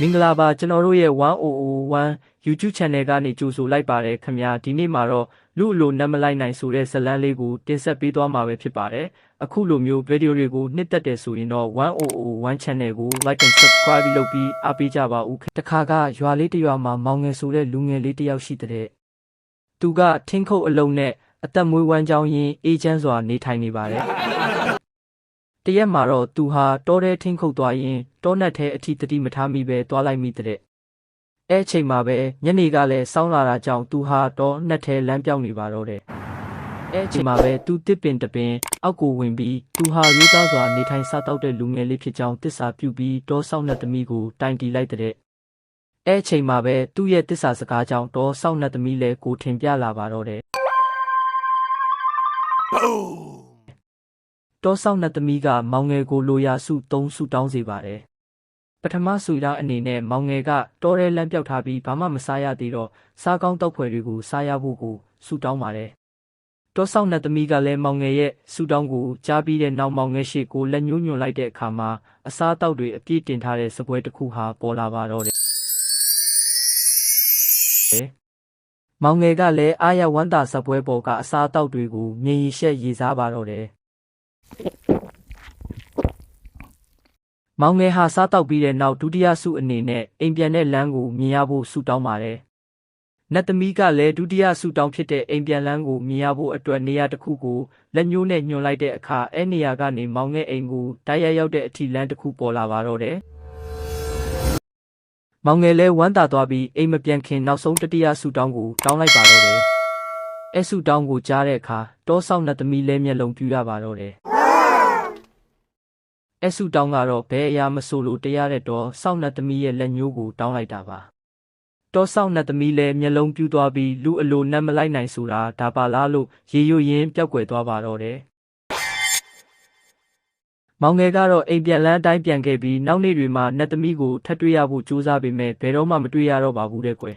မင်္ဂလာပါကျွန်တော်တို့ရဲ့1001 YouTube Channel ကနေကြိုဆိုလိုက်ပါတယ်ခင်ဗျာဒီနေ့မှာတော့လူအလိုနတ်မလိုက်နိုင်ဆိုတဲ့ဇတ်လန်းလေးကိုတင်ဆက်ပေးသွားမှာပဲဖြစ်ပါတယ်အခုလိုမျိုးဗီဒီယိုတွေကိုနှစ်သက်တယ်ဆိုရင်တော့1001 Channel ကို Like and Subscribe လုပ်ပြီးအားပေးကြပါဦးတခါကရွာလေးတစ်ရွာမှာမောင်ငယ်ဆိုတဲ့လူငယ်လေးတစ်ယောက်ရှိတဲ့သူကထင်းခုတ်အလုံးနဲ့အသက်မွေးဝမ်းကြောင်းရင်းအေးချမ်းစွာနေထိုင်နေပါတယ် တရက်မှာတော့သူဟာတောထဲထင်းခုတ်သွားရင်တောနက်ထဲအထီတတိမထားမိပဲသွားလိုက်မိတဲ့အဲအချိန်မှာပဲညနေကလည်းစောင်းလာတာကြောင့်သူဟာတောနက်ထဲလမ်းပြောင်းနေပါတော့တယ်အဲအချိန်မှာပဲသူတစ်ပင်တပင်အောက်ကိုဝင်ပြီးသူဟာရိုးသားစွာနေထိုင်စားတော့တဲ့လူငယ်လေးဖြစ်ကြောင်းတစ္ဆာပြုပြီးတောဆောက်နှက်သမီးကိုတိုင်တီလိုက်တဲ့အဲအချိန်မှာပဲသူ့ရဲ့တစ္ဆာစကားကြောင့်တောဆောက်နှက်သမီးလည်းကိုထင်ပြလာပါတော့တယ် တောဆောက်နှစ်သမီးကမောင်ငယ်ကိုလိုရာစုသုံးစုတောင်းစေပါတယ်။ပထမဆူလာအနေနဲ့မောင်ငယ်ကတောထဲလမ်းပြောက်ထားပြီးဘာမှမစားရသေးတော့စားကောင်းတောက်ဖွယ်တွေကိုစားရဖို့ကိုဆူတောင်းပါတယ်။တောဆောက်နှစ်သမီးကလည်းမောင်ငယ်ရဲ့ဆူတောင်းကိုကြားပြီးတဲ့နောက်မောင်ငယ်ရှိကိုလက်ညှိုးညွှန်လိုက်တဲ့အခါမှာအစားအသောက်တွေအပြည့်တင်ထားတဲ့စပွဲတစ်ခုဟာပေါ်လာပါတော့တယ်။မောင်ငယ်ကလည်းအာရဝမ်းတာစပွဲပေါ်ကအစားအသောက်တွေကိုမြင်ရရှက်ရေးစားပါတော့တယ်။ မောင်ငယ်ဟာစားတောက်ပြီးတဲ့နောက်ဒုတိယဆုအနေနဲ့အိမ်ပြန်တဲ့လမ်းကိုမြင်ရဖို့ဆုတောင်းပါတယ်။နတ်သမီးကလည်းဒုတိယဆုတောင်းဖြစ်တဲ့အိမ်ပြန်လမ်းကိုမြင်ရဖို့အတွက်နေရာတစ်ခုကိုလက်ညှိုးနဲ့ညွှန်လိုက်တဲ့အခါအဲနေရာကနေမောင်ငယ်အိမ်ကိုတိုက်ရိုက်ရောက်တဲ့အထိလမ်းတစ်ခုပေါ်လာပါတော့တယ်။မောင်ငယ်လည်းဝမ်းသာသွားပြီးအိမ်မပြန်ခင်နောက်ဆုံးတတိယဆုတောင်းကိုတောင်းလိုက်ပါတော့တယ်။အဲဆုတောင်းကိုကြားတဲ့အခါတောဆောက်နတ်သမီးလည်းမျက်လုံးပြူရပါတော့တယ်။ အဲဆုတောင်းကတော့ဘယ်အရာမဆိုလို့တရားတဲ့တော့စောင့်နှက်သမီးရဲ့လက်ညှိုးကိုတောင်းလိုက်တာပါတော့စောင့်နှက်သမီးလည်းမျက်လုံးပြူးသွားပြီးလူအလိုနတ်မလိုက်နိုင်ဆိုတာဒါပါလားလို့ရေရွရင်းပျောက်ကွယ်သွားပါတော့တယ်မောင်ငယ်ကတော့အိမ်ပြန်လန်းအတိုင်းပြန်ခဲ့ပြီးနောက်နေ့တွေမှာနတ်သမီးကိုထပ်တွေ့ရဖို့ကြိုးစားပေမဲ့ဘယ်တော့မှမတွေ့ရတော့ပါဘူးတဲ့ကွယ်